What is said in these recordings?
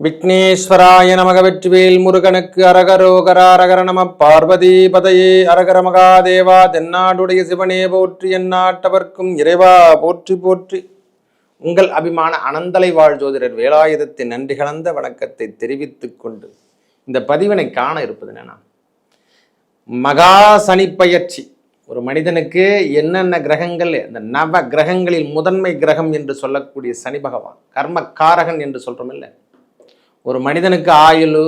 விக்னேஸ்வராய நமக வெற்றிவேல் முருகனுக்கு அரகரோகரா அரகர நம பார்வதி பதையே அரகர மகாதேவா தென்னாடுடைய சிவனே போற்றி எந்நாட்டவர்க்கும் இறைவா போற்றி போற்றி. உங்கள் அபிமான அனந்தலை வாழ் ஜோதிடர் வேலாயுதத்தின் நன்றி கலந்த வணக்கத்தை தெரிவித்துக் கொண்டு இந்த பதிவினை காண இருப்பது என்னன்னா மகா பயிற்சி. ஒரு மனிதனுக்கு என்னென்ன கிரகங்கள் இந்த நவ கிரகங்களில் முதன்மை கிரகம் என்று சொல்லக்கூடிய சனி பகவான் கர்ம காரகன் என்று சொல்றோம் இல்லை? ஒரு மனிதனுக்கு ஆயுள்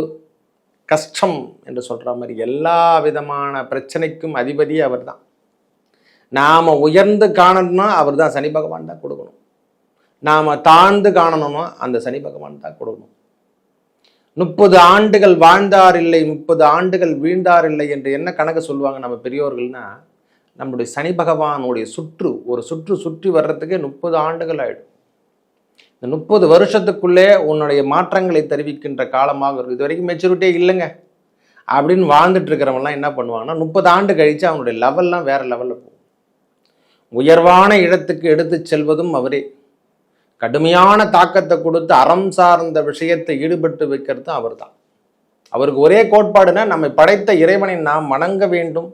கஷ்டம் என்று சொல்கிற மாதிரி எல்லா விதமான பிரச்சனைக்கும் அதிபதி அவர்தான். நாம் உயர்ந்து காணணும்னா அவர் தான் சனி பகவான் தான் கொடுக்கணும். நாம் தாழ்ந்து காணணும்னா அந்த சனி பகவான் தான் கொடுக்கணும். முப்பது ஆண்டுகள் வாழ்ந்தார் இல்லை முப்பது ஆண்டுகள் வீழ்ந்தார் இல்லை என்று என்ன கணக்கு சொல்லுவாங்க நம்ம பெரியோர்கள்னா நம்முடைய சனி பகவானுடைய சுற்று ஒரு சுற்று சுற்றி வர்றதுக்கே முப்பது ஆண்டுகள் ஆகிடும் இந்த முப்பது வருஷத்துக்குள்ளே உன்னுடைய மாற்றங்களை தெரிவிக்கின்ற காலமாக இருக்கும் இது வரைக்கும் மெச்சூரிட்டியே இல்லைங்க. அப்படின்னு வாழ்ந்துட்டு இருக்கிறவங்கலாம் என்ன பண்ணுவாங்கன்னா முப்பது ஆண்டு கழித்து அவனுடைய லெவல்லாம் வேறு லெவலில் போகும். உயர்வான இடத்துக்கு எடுத்து செல்வதும் அவரே. கடுமையான தாக்கத்தை கொடுத்து அறம் சார்ந்த விஷயத்தை ஈடுபட்டு வைக்கிறதும் அவர் தான் அவருக்கு ஒரே கோட்பாடுனா நம்மை படைத்த இறைவனை நாம் வணங்க வேண்டும்.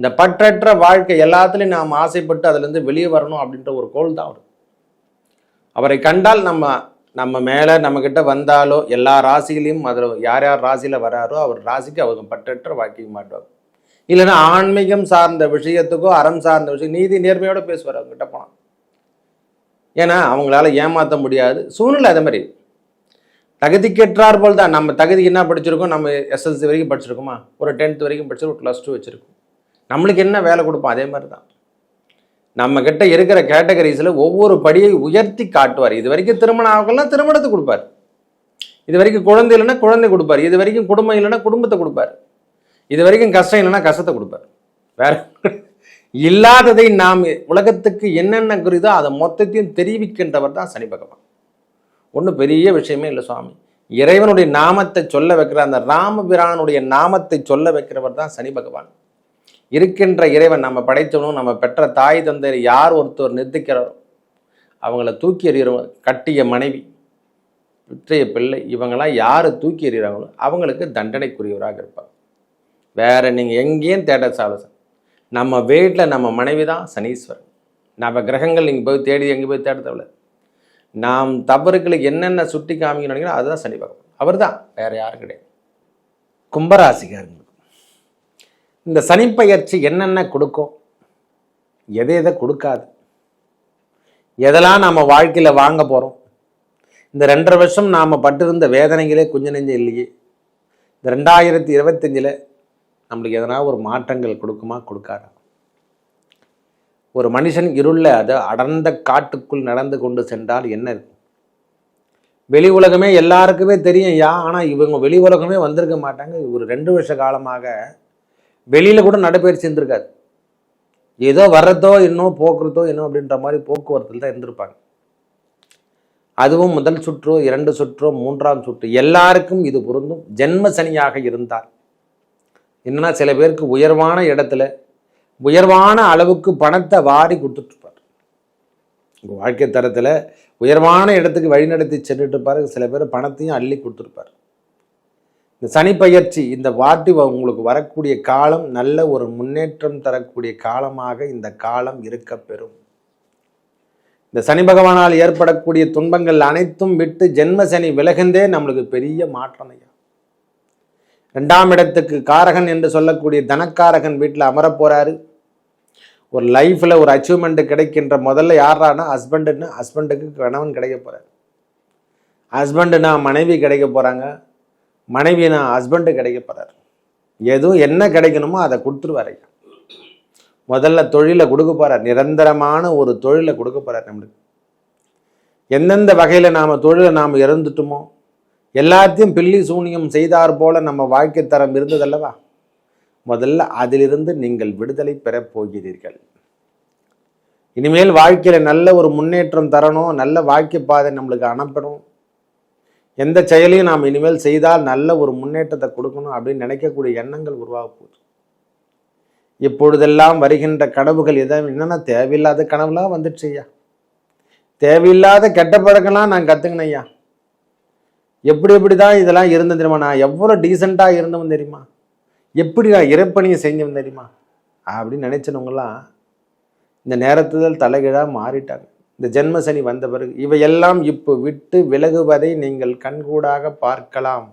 இந்த பற்றற்ற வாழ்க்கை எல்லாத்துலேயும் நாம் ஆசைப்பட்டு அதுலேருந்து வெளியே வரணும் அப்படின்ற ஒரு கோல் தான் அவர் அவரை கண்டால் நம்ம நம்ம மேலே நம்மக்கிட்ட வந்தாலோ எல்லா ராசிகளையும் அதில் யார் யார் ராசியில் வராரோ அவர் ராசிக்கு அவங்க பற்றற்ற வாக்கிக்க மாட்டோம் இல்லைன்னா ஆன்மீகம் சார்ந்த விஷயத்துக்கோ அறம் சார்ந்த விஷயம் நீதி நேர்மையோடு பேசுவார் அவங்ககிட்ட போனால் ஏன்னா அவங்களால ஏமாற்ற முடியாது. சூழ்நிலை அதே மாதிரி. தகுதிக்கேற்றார் போல் தான் நம்ம தகுதி என்ன படிச்சிருக்கோம்? நம்ம எஸ்எல்சி வரைக்கும் படிச்சிருக்கோமா? ஒரு டென்த் வரைக்கும் படிச்சிருக்கோம் ஒரு ப்ளஸ் டூ வச்சுருக்கோம். நம்மளுக்கு என்ன வேலை கொடுப்போம்? அதே மாதிரி தான் நம்ம கிட்ட இருக்கிற கேட்டகரிஸில் ஒவ்வொரு படியை உயர்த்தி காட்டுவார். இது வரைக்கும் திருமணம் ஆகலாம் திருமணத்தை கொடுப்பார். இது வரைக்கும் குழந்தை இல்லைன்னா குழந்தை கொடுப்பார். இது வரைக்கும் குடும்பம் இல்லைன்னா குடும்பத்தை கொடுப்பார். இது வரைக்கும் கஷ்டம் இல்லைன்னா கஷ்டத்தை கொடுப்பார். வேற இல்லாததை நாம் உலகத்துக்கு என்னென்ன குறிதோ அதை மொத்தத்தையும் தெரிவிக்கின்றவர் தான் சனி பகவான். ஒன்றும் பெரிய விஷயமே இல்லை சுவாமி. இறைவனுடைய நாமத்தை சொல்ல வைக்கிற அந்த ராமபிரானுடைய நாமத்தை சொல்ல வைக்கிறவர் தான் சனி பகவான். இருக்கின்ற இறைவன் நம்ம படைத்தவனும் நம்ம பெற்ற தாய் தந்தையர் யார் ஒருத்தர் நிறுத்திக்கிறாரோ அவங்கள தூக்கி எறிகிறவங்க கட்டிய மனைவி விற்றைய பிள்ளை இவங்களாம் யார் தூக்கி எறிகிறாங்களோ அவங்களுக்கு தண்டனைக்குரியவராக இருப்பாங்க வேறு நீங்கள் எங்கேயும் தேட சாலசன் நம்ம வீட்டில் நம்ம மனைவி தான் சனீஸ்வரன். நம்ம கிரகங்கள் நீங்கள் போய் தேடி எங்கே போய் தேட தேவையில்ல. நாம் தவறுகளுக்கு என்னென்ன சுட்டி காமிக்கணும் நினைக்கிறோம் அதுதான் சனி பகவான். அவர் தான் வேறு யாரும் கிடையாது. கும்பராசிக்காரங்க. இந்த சனிப்பயிற்சி என்னென்ன கொடுக்கும்? எதை எதை கொடுக்காது? எதெல்லாம் நம்ம வாழ்க்கையில் வாங்க போகிறோம் இந்த ரெண்டரை வருஷம் நாம் பட்டிருந்த வேதனைகளே கொஞ்சம் நெஞ்சம் இல்லையே? இந்த ரெண்டாயிரத்தி இருபத்தஞ்சில் நம்மளுக்கு எதனா ஒரு மாற்றங்கள் கொடுக்குமா? கொடுக்காதா? ஒரு மனுஷன் இருளில் அது அடர்ந்த காட்டுக்குள் நடந்து கொண்டு சென்றால் என்ன இருக்கும்? வெளி உலகமே எல்லாருக்குமே தெரியும் யா ஆனால் இவங்க வெளி உலகமே வந்திருக்க மாட்டாங்க. ஒரு ரெண்டு வருஷ காலமாக வெளியில் கூட நடைபயிற்சி இருந்திருக்காது. ஏதோ வர்றதோ இன்னும் போக்குறதோ இன்னும் அப்படின்ற மாதிரி போக்குவரத்தில் தான் இருந்திருப்பாங்க. அதுவும் முதல் சுற்றோ இரண்டு சுற்றோ மூன்றாம் சுற்று எல்லாருக்கும் இது பொருந்தும். ஜென்ம சனியாக இருந்தார் என்னன்னா சில பேருக்கு உயர்வான இடத்துல உயர்வான அளவுக்கு பணத்தை வாரி கொடுத்துட்ருப்பார். உங்கள் வாழ்க்கை தரத்தில் உயர்வான இடத்துக்கு வழிநடத்தி சென்றுட்டு இருப்பார். சில பேர் பணத்தையும் அள்ளி கொடுத்துருப்பார். இந்த சனி பயிற்சி இந்த வாட்டி உங்களுக்கு வரக்கூடிய காலம் நல்ல ஒரு முன்னேற்றம் தரக்கூடிய காலமாக இந்த காலம் இருக்க பெறும். இந்த சனி பகவானால் ஏற்படக்கூடிய துன்பங்கள் அனைத்தும் விட்டு ஜென்ம சனி விலகுந்தே நம்மளுக்கு பெரிய மாற்றம் ஐயா. ரெண்டாம் இடத்துக்கு காரகன் என்று சொல்லக்கூடிய தனக்காரகன் வீட்டில் அமரப் போறாரு. ஒரு லைஃப்பில் ஒரு அச்சீவ்மெண்ட் கிடைக்கின்ற முதல்ல யாரானா ஹஸ்பண்டுன்னு ஹஸ்பண்டுக்கு கணவன் கிடைக்க போகிறார் ஹஸ்பண்டுனா மனைவி கிடைக்க போகிறாங்க மனைவினா ஹஸ்பண்டு கிடைக்க போகிறார் எதுவும் என்ன கிடைக்கணுமோ அதை கொடுத்துருவாரு முதல்ல தொழிலை கொடுக்க போகிறார் நிரந்தரமான ஒரு தொழிலை கொடுக்க போகிறார் நம்மளுக்கு. எந்தெந்த வகையில் நாம் தொழிலை நாம் இறந்துட்டோமோ எல்லாத்தையும் பில்லி சூனியம் செய்தார் போல நம்ம வாழ்க்கை தரம் இருந்ததல்லவா? முதல்ல அதிலிருந்து நீங்கள் விடுதலை பெறப் போகிறீர்கள். இனிமேல் வாழ்க்கையில் நல்ல ஒரு முன்னேற்றம் தரணும் நல்ல வாழ்க்கை பாதை நம்மளுக்கு அனுப்பணும். எந்த செயலையும் நாம் இனிமேல் செய்தால் நல்ல ஒரு முன்னேற்றத்தை கொடுக்கணும் அப்படின்னு நினைக்கக்கூடிய எண்ணங்கள் உருவாக போகுது. இப்பொழுதெல்லாம் வருகின்ற கனவுகள் எதாவது என்னென்னா தேவையில்லாத கனவுலாம் வந்துடுச்சு ஐயா. தேவையில்லாத கெட்ட பழக்கம்லாம் நான் கற்றுக்கினேன் ஐயா. எப்படி எப்படி தான் இதெல்லாம் இருந்தது தெரியுமா? நான் எவ்வளோ டீசெண்டாக இருந்தவன் தெரியுமா? எப்படி நான் இறப்பணியை செஞ்சவன் தெரியுமா? அப்படின்னு நினச்சினவங்களாம் இந்த நேரத்தில் தலைகீழாக மாறிட்டாங்க. இந்த ஜென்மசனி வந்த பிறகு இவையெல்லாம் இப்போ விட்டு விலகுவதை நீங்கள் கண்கூடாக பார்க்கலாம்.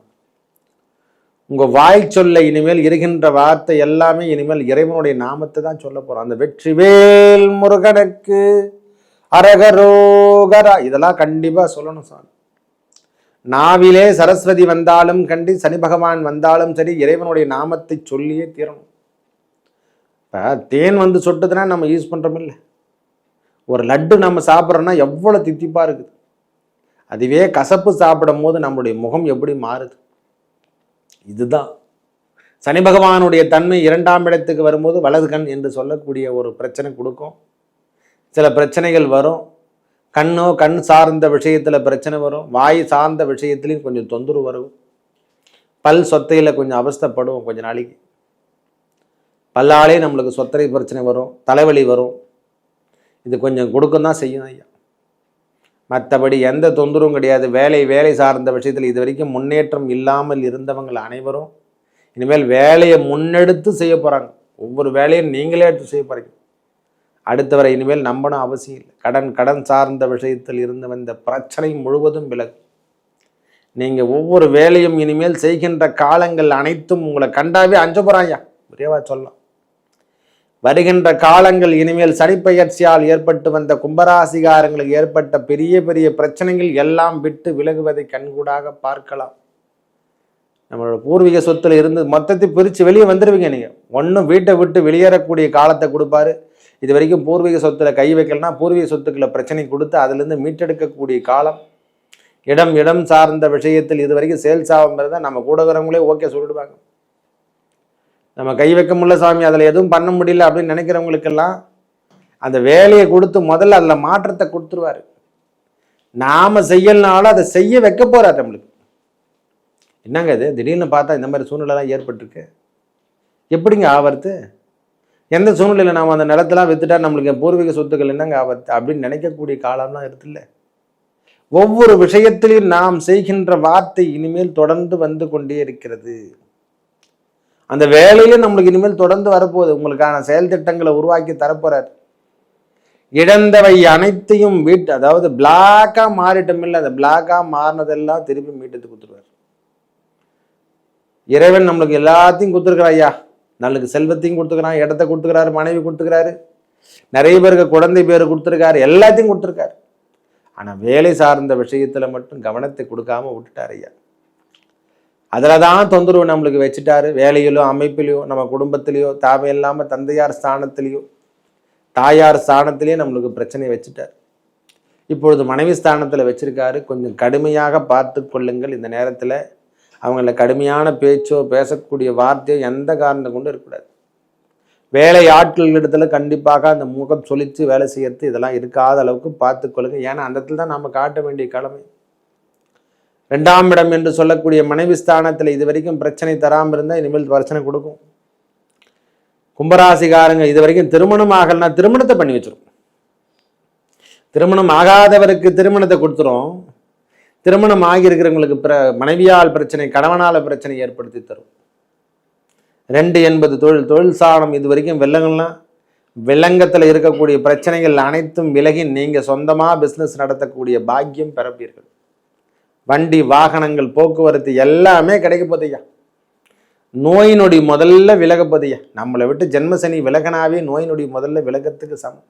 உங்கள் வாய் சொல்ல இனிமேல் இருக்கின்ற வார்த்தை எல்லாமே இனிமேல் இறைவனுடைய நாமத்தை தான் சொல்ல போகிறோம் அந்த வெற்றிவேல் முருகனுக்கு அரகரோகரா இதெல்லாம் கண்டிப்பாக சொல்லணும் சாமி. நாவிலே சரஸ்வதி வந்தாலும் கண்டி சனி பகவான் வந்தாலும் சரி இறைவனுடைய நாமத்தை சொல்லியே தீரணும். இப்போ தேன் வந்து சொட்டுதுன்னா நம்ம யூஸ் பண்ணுறோம் இல்லை. ஒரு லட்டு நம்ம சாப்பிட்றோன்னா எவ்வளோ தித்திப்பாக இருக்குது? அதுவே கசப்பு சாப்பிடும் போது நம்மளுடைய முகம் எப்படி மாறுது? இதுதான். சனி பகவானுடைய தன்மை இரண்டாம் இடத்துக்கு வரும்போது வலது கண் என்று சொல்லக்கூடிய ஒரு பிரச்சனை கொடுக்கும். சில பிரச்சனைகள் வரும். கண்ணோ கண் சார்ந்த விஷயத்தில் பிரச்சனை வரும். வாய் சார்ந்த விஷயத்துலையும் கொஞ்சம் தொந்தரவு வரும். பல் சொத்தையில் கொஞ்சம் அவஸ்தைப்படும் கொஞ்ச நாளைக்கு. பல்லாலே நம்மளுக்கு சொத்தரை பிரச்சனை வரும். தலைவலி வரும். இது கொஞ்சம் கொடுக்கும் தான் செய்யும் ஐயா. மற்றபடி எந்த தொந்தரவும் கிடையாது. வேலை வேலை சார்ந்த விஷயத்தில் இது வரைக்கும் முன்னேற்றம் இல்லாமல் இருந்தவங்கள் அனைவரும் இனிமேல் வேலையை முன்னெடுத்து செய்ய போகிறாங்க ஒவ்வொரு வேலையும் நீங்களே எடுத்து செய்ய போகிறீங்க அடுத்தவரை இனிமேல் நம்பணும் அவசியம் இல்லை. கடன் கடன் சார்ந்த விஷயத்தில் இருந்து வந்த பிரச்சனை முழுவதும் விலகும். நீங்கள் ஒவ்வொரு வேலையும் இனிமேல் செய்கின்ற காலங்கள் அனைத்தும் உங்களை கண்டாவே அஞ்ச போகிறாயா விரைவாக சொல்லலாம் வருகின்ற காலங்கள் இனிமேல் சனிப்பெயர்ச்சியால் ஏற்பட்டு வந்த கும்பராசிகாரங்களுக்கு ஏற்பட்ட பெரிய பெரிய பிரச்சனைகள் எல்லாம் விட்டு விலகுவதை கண்கூடாக பார்க்கலாம். நம்மளோட பூர்வீக சொத்துல இருந்து மொத்தத்தை பிரித்து வெளியே வந்துடுவீங்க நீங்கள் ஒன்றும் வீட்டை விட்டு வெளியேறக்கூடிய காலத்தை கொடுப்பாரு. இது வரைக்கும் பூர்வீக சொத்துல கை வைக்கலனா பூர்வீக சொத்துக்களை பிரச்சனை கொடுத்து அதுலேருந்து மீட்டெடுக்கக்கூடிய காலம். இடம் இடம் சார்ந்த விஷயத்தில் இது வரைக்கும் சேல்ஸ் ஆகும் தான் நம்ம கூட வரவங்களே ஓகே சொல்லிடுவாங்க. நம்ம கை வைக்க முடியல சாமி அதில் எதுவும் பண்ண முடியல அப்படின்னு நினைக்கிறவங்களுக்கெல்லாம் அந்த வேலையை கொடுத்து முதல்ல அதில் மாற்றத்தை கொடுத்துருவாரு. நாம் செய்யலனாலும் அதை செய்ய வைக்க போகிறார் நம்மளுக்கு. என்னங்க இது? திடீர்னு பார்த்தா இந்த மாதிரி சூழ்நிலைலாம் ஏற்பட்டிருக்கு. எப்படிங்க ஆபத்து? எந்த சூழ்நிலையில் நாம் அந்த நிலத்தெல்லாம் வித்துட்டா நம்மளுக்கு பூர்வீக சொத்துக்கள் என்னங்க ஆபத்து அப்படின்னு நினைக்கக்கூடிய காலம்லாம் இருக்குல்ல ஒவ்வொரு விஷயத்திலையும் நாம் செய்கின்ற வார்த்தை இனிமேல் தொடர்ந்து வந்து கொண்டே இருக்கிறது. அந்த வேலையிலும் நம்மளுக்கு இனிமேல் தொடர்ந்து வரப்போகுது. உங்களுக்கான செயல் திட்டங்களை உருவாக்கி தரப்போறார். இழந்தவை அனைத்தையும் வீட்டு அதாவது பிளாக்காக மாறிட்டும் இல்லை அந்த பிளாக்கா மாறினதெல்லாம் திருப்பி மீட்டு கொடுத்துருவார். இறைவன் நம்மளுக்கு எல்லாத்தையும் கொடுத்துருக்குறா ஐயா. நம்மளுக்கு செல்வத்தையும் கொடுத்துக்கிறான் இடத்த கொடுத்துக்கிறாரு மனைவி கொடுத்துக்கிறாரு நிறைய பேருக்கு குழந்தை பேர் கொடுத்துருக்காரு எல்லாத்தையும் கொடுத்துருக்காரு. ஆனால் வேலை சார்ந்த விஷயத்தில் மட்டும் கவனத்தை கொடுக்காம விட்டுட்டார் ஐயா. அதில் தான் தொந்தரவு நம்மளுக்கு வச்சுட்டாரு. வேலையிலோ அமைப்பிலையோ நம்ம குடும்பத்திலையோ தேவையில்லாமல் தந்தையார் ஸ்தானத்திலையோ தாயார் ஸ்தானத்திலேயே நம்மளுக்கு பிரச்சனையை வச்சுட்டார். இப்பொழுது மனைவி ஸ்தானத்தில் வச்சுருக்காரு. கொஞ்சம் கடுமையாக பார்த்து கொள்ளுங்கள். இந்த நேரத்தில் அவங்கள கடுமையான பேச்சோ பேசக்கூடிய வார்த்தையோ எந்த காரணத்தை கொண்டு இருக்கக்கூடாது. வேலை ஆட்கள் இடத்துல கண்டிப்பாக அந்த முகம் சொலித்து வேலை செய்யறது இதெல்லாம் இருக்காத அளவுக்கு பார்த்துக்கொள்ளுங்க ஏன்னா அந்த இடத்துல தான் நம்ம காட்ட வேண்டிய கடமை. ரெண்டாம் இடம் என்று சொல்லக்கூடிய மனைவி ஸ்தானத்தில் இது வரைக்கும் பிரச்சனை தராமல் இருந்தால் இனிமேல் பிரச்சனை கொடுக்கும். கும்பராசிகாரங்க இது வரைக்கும் திருமணம் ஆகலைன்னா திருமணத்தை பண்ணி வச்சிரும். திருமணம் ஆகாதவருக்கு திருமணத்தை கொடுத்துரும். திருமணம் ஆகியிருக்கிறவங்களுக்கு பிற மனைவியால் பிரச்சனை கணவனால பிரச்சனை ஏற்படுத்தி தரும். ரெண்டு என்பது தொழில் தொழில் சாணம் இது வரைக்கும் வெள்ளங்கள்லாம் வெள்ளங்கத்தில் இருக்கக்கூடிய பிரச்சனைகள் அனைத்தும் விலகி நீங்கள் சொந்தமாக பிஸ்னஸ் நடத்தக்கூடிய பாக்கியம் பெறப்பீர்கள். வண்டி வாகனங்கள் போக்குவரத்து எல்லாமே கிடைக்க போதையா நோய் நொடி முதல்ல விலக போதையா நம்மளை விட்டு ஜென்மசனி விலகனாவே நோய் நொடி முதல்ல விலகத்துக்கு சமம்.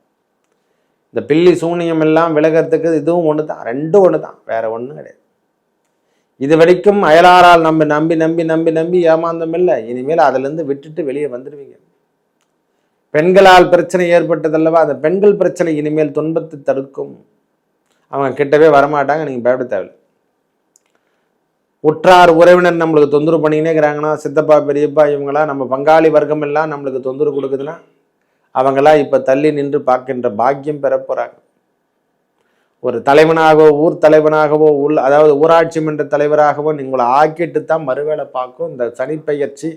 இந்த பில்லி சூனியம் எல்லாம் விலகிறதுக்கு இதுவும் ஒன்று தான் ரெண்டும் ஒன்று தான் வேற ஒன்றும் கிடையாது. இது வரைக்கும் அயலாரால் நம்பி நம்பி நம்பி நம்பி நம்பி ஏமாந்தம் இல்லை. இனிமேல் அதுலேருந்து விட்டுட்டு வெளியே வந்துடுவீங்க. பெண்களால் பிரச்சனை ஏற்பட்டதல்லவா அந்த பெண்கள் பிரச்சனை இனிமேல் துன்பத்தை தடுக்கும். அவங்க கிட்டவே வரமாட்டாங்க நீங்கள் பயப்பட தேவையில்லை. உற்றார் உறவினர் நம்மளுக்கு தொந்தரவு பண்ணிக்கினே இருக்கிறாங்கன்னா சித்தப்பா பெரியப்பா இவங்களாம் நம்ம பங்காளி வர்க்கம் எல்லாம் நம்மளுக்கு தொந்தரவு கொடுக்குதுன்னா அவங்களாம் இப்போ தள்ளி நின்று பார்க்கின்ற பாக்கியம் பெற போகிறாங்க ஒரு தலைவனாகவோ ஊர் தலைவனாகவோ உள் அதாவது ஊராட்சி மன்ற தலைவராகவோ உங்களை ஆக்கிட்டு தான் மறுவேளை பார்க்கும். இந்த சனிப்பெயர்ச்சி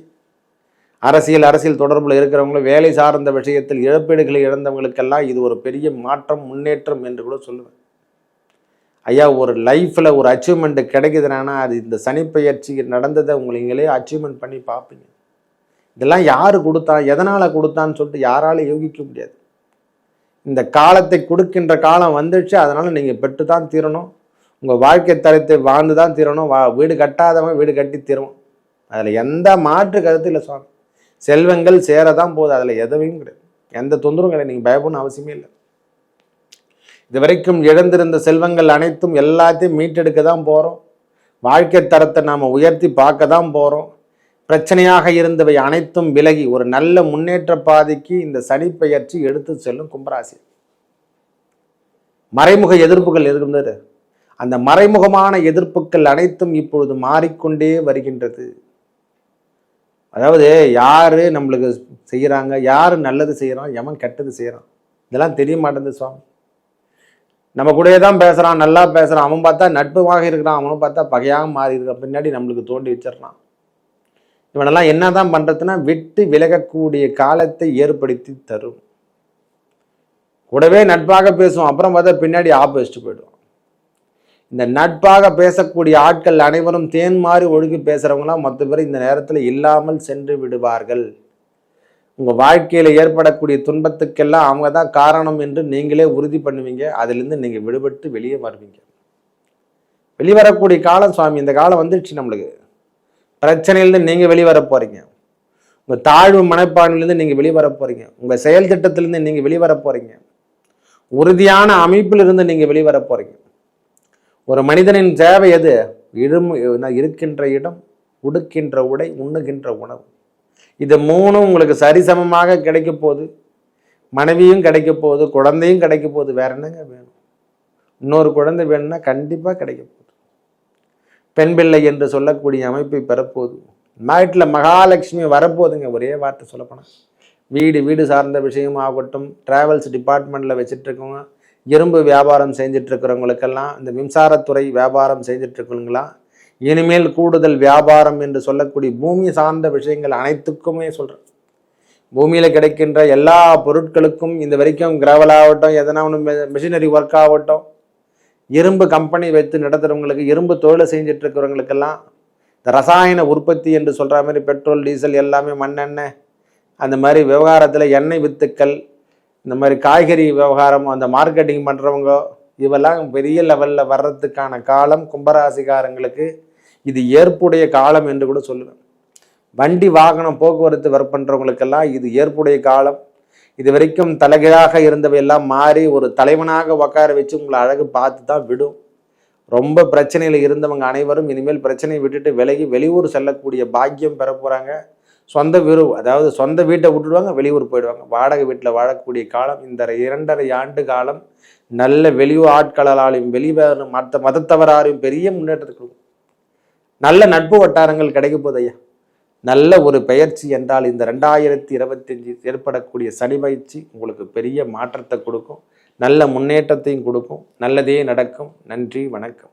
அரசியல் அரசியல் தொடர்பில் இருக்கிறவங்களும் வேலை சார்ந்த விஷயத்தில் இழப்பீடுகளை இழந்தவங்களுக்கெல்லாம் இது ஒரு பெரிய மாற்றம் முன்னேற்றம் என்று கூட சொல்லுவேன். ஐயா ஒரு லைஃப்பில் ஒரு அச்சீவ்மெண்ட்டு கிடைக்குதுனா அது இந்த சனிப்பெயர்ச்சி நடந்ததை உங்களீங்களே அச்சீவ்மெண்ட் பண்ணி பார்ப்பீங்க. இதெல்லாம் யார் கொடுத்தா எதனால் கொடுத்தான்னு சொல்லிட்டு யாராலும் யோகிக்க முடியாது. இந்த காலத்தை கொடுக்கின்ற காலம் வந்துடுச்சு அதனால் நீங்கள் பெற்று தான் தீரணும். உங்கள் வாழ்க்கை தரத்தை வாழ்ந்து தான் தீரணும். வா வீடு கட்டாதவன் வீடு கட்டி தீரணும் அதில் எந்த மாற்று கருத்து இல்லை சுவாமி. செல்வங்கள் சேர தான் போகுது அதில் எதுவும் கிடையாது. எந்த தொந்தரவும் கிடையாது. நீங்கள் பயப்படணும் அவசியமே இல்லை. இது வரைக்கும் இழந்திருந்த செல்வங்கள் அனைத்தும் எல்லாத்தையும் மீட்டெடுக்க தான் போகிறோம் வாழ்க்கை தரத்தை நாம் உயர்த்தி பார்க்க தான் போகிறோம் பிரச்சனையாக இருந்தவை அனைத்தும் விலகி ஒரு நல்ல முன்னேற்ற பாதைக்கு இந்த சனி பெயர்ச்சி எடுத்து செல்லும் கும்பராசி. மறைமுக எதிர்ப்புகள் இருந்தது? அந்த மறைமுகமான எதிர்ப்புகள் அனைத்தும் இப்பொழுது மாறிக்கொண்டே வருகின்றது. அதாவது யாரு நம்மளுக்கு செய்கிறாங்க யாரு நல்லது செய்கிறான் எவன் கெட்டது செய்கிறான் இதெல்லாம் தெரிய மாட்டேங்குது சுவாமி. நம்ம கூடயே தான் பேசுகிறான் நல்லா பேசுகிறான் அவன் பார்த்தா நட்புமாக இருக்கிறான் அவனும் பார்த்தா பகையாக மாறி இருக்கிற பின்னாடி நம்மளுக்கு தோண்டி வச்சிடறான். இவனெல்லாம் என்ன தான் பண்ணுறதுன்னா விட்டு விலகக்கூடிய காலத்தை ஏற்படுத்தி தரும். கூடவே நட்பாக பேசுவோம் அப்புறம் பார்த்தா பின்னாடி ஆப்போசிட் போயிடுவோம். இந்த நட்பாக பேசக்கூடிய ஆட்கள் அனைவரும் தேன் மாறி ஒழுகி பேசுகிறவங்களாம் மற்ற பேர் இந்த நேரத்தில் இல்லாமல் சென்று விடுவார்கள். உங்கள் வாழ்க்கையில் ஏற்படக்கூடிய துன்பத்துக்கெல்லாம் அவங்க தான் காரணம் என்று நீங்களே உறுதி பண்ணுவீங்க. அதுலேருந்து நீங்கள் விடுபட்டு வெளியே வருவீங்க. வெளிவரக்கூடிய காலம் சுவாமி இந்த காலம் வந்துடுச்சு நம்மளுக்கு. பிரச்சனையிலேருந்து நீங்கள் வெளிவர போகிறீங்க உங்கள் தாழ்வு மனப்பான்மையிலேருந்து நீங்கள் வெளிவர போகிறீங்க உங்கள் செயல் திட்டத்திலேருந்து நீங்கள் வெளிவர போகிறீங்க உறுதியான அமைப்பிலிருந்து நீங்கள் வெளிவர போகிறீங்க ஒரு மனிதனின் தேவை எது? இடும் இருக்கின்ற இடம் உடுக்கின்ற உடை உண்ணுகின்ற உணவு. இது மூணும் உங்களுக்கு சரிசமமாக கிடைக்க போகுது. மனைவியும் கிடைக்க போகுது குழந்தையும் கிடைக்க போகுது. வேற என்னங்க வேணும்? இன்னொரு குழந்தை வேணும்னா கண்டிப்பாக கிடைக்க போகுது. பெண் பிள்ளை என்று சொல்லக்கூடிய அமைப்பை பெறப்போகுது. நாட்டில் மகாலட்சுமி வரப்போகுதுங்க ஒரே வார்த்தை சொல்லப்போனால் வீடு வீடு சார்ந்த விஷயம் ஆகட்டும் டிராவல்ஸ் டிபார்ட்மெண்ட்டில் வச்சுட்டு இரும்பு வியாபாரம் செஞ்சுட்டு இருக்கிறவங்களுக்கெல்லாம் இந்த மின்சாரத்துறை வியாபாரம் செஞ்சிட்ருக்கவங்களாம் இனிமேல் கூடுதல் வியாபாரம் என்று சொல்லக்கூடிய பூமி சார்ந்த விஷயங்கள் அனைத்துக்குமே சொல்கிறேன் பூமியில் கிடைக்கின்ற எல்லா பொருட்களுக்கும் இந்த வரைக்கும் கிராவல் ஆகட்டும் எதனா ஒன்று மிஷினரி ஒர்க் ஆகட்டும் இரும்பு கம்பெனி வைத்து நடத்துகிறவங்களுக்கு இரும்பு தொழிலை செஞ்சுட்டு இருக்கிறவங்களுக்கெல்லாம் இந்த ரசாயன உற்பத்தி என்று சொல்கிற மாதிரி பெட்ரோல் டீசல் எல்லாமே மண்ணெண்ணெய் அந்த மாதிரி விவகாரத்தில் எண்ணெய் வித்துக்கள் இந்த மாதிரி காய்கறி விவகாரம் அந்த மார்க்கெட்டிங் பண்ணுறவங்க இவெல்லாம் பெரிய லெவலில் வர்றதுக்கான காலம் கும்பராசிக்காரங்களுக்கு இது ஏற்புடைய காலம் என்று கூட சொல்லுவேன். வண்டி வாகனம் போக்குவரத்து ஒர்க் பண்ணுறவங்களுக்கெல்லாம் இது ஏற்புடைய காலம். இது வரைக்கும் தலைகீழாக இருந்தவையெல்லாம் மாறி ஒரு தலைவனாக உட்கார வச்சு உங்களை அழகு பார்த்து தான் விடும். ரொம்ப பிரச்சனையில் இருந்தவங்க அனைவரும் இனிமேல் பிரச்சனையை விட்டுட்டு விலகி வெளியூர் செல்லக்கூடிய பாக்கியம் பெற போகிறாங்க சொந்த வீடு அதாவது சொந்த வீட்டை விட்டுடுவாங்க வெளியூர் போயிடுவாங்க. வாடகை வீட்டில் வாழக்கூடிய காலம் இந்த இரண்டரை ஆண்டு காலம் நல்ல வெளியூர் ஆட்களாலையும் வெளிவரும் மற்ற மதத்தவராலையும் பெரிய முன்னேற்றத்துக்கு நல்ல நட்பு வட்டாரங்கள் கிடைக்க போகுது ஐயா. நல்ல ஒரு பெயர்ச்சி என்றால் இந்த ரெண்டாயிரத்தி இருபத்தஞ்சி ஏற்படக்கூடிய சனி பயிற்சி உங்களுக்கு பெரிய மாற்றத்தை கொடுக்கும். நல்ல முன்னேற்றத்தையும் கொடுக்கும். நல்லதே நடக்கும். நன்றி வணக்கம்.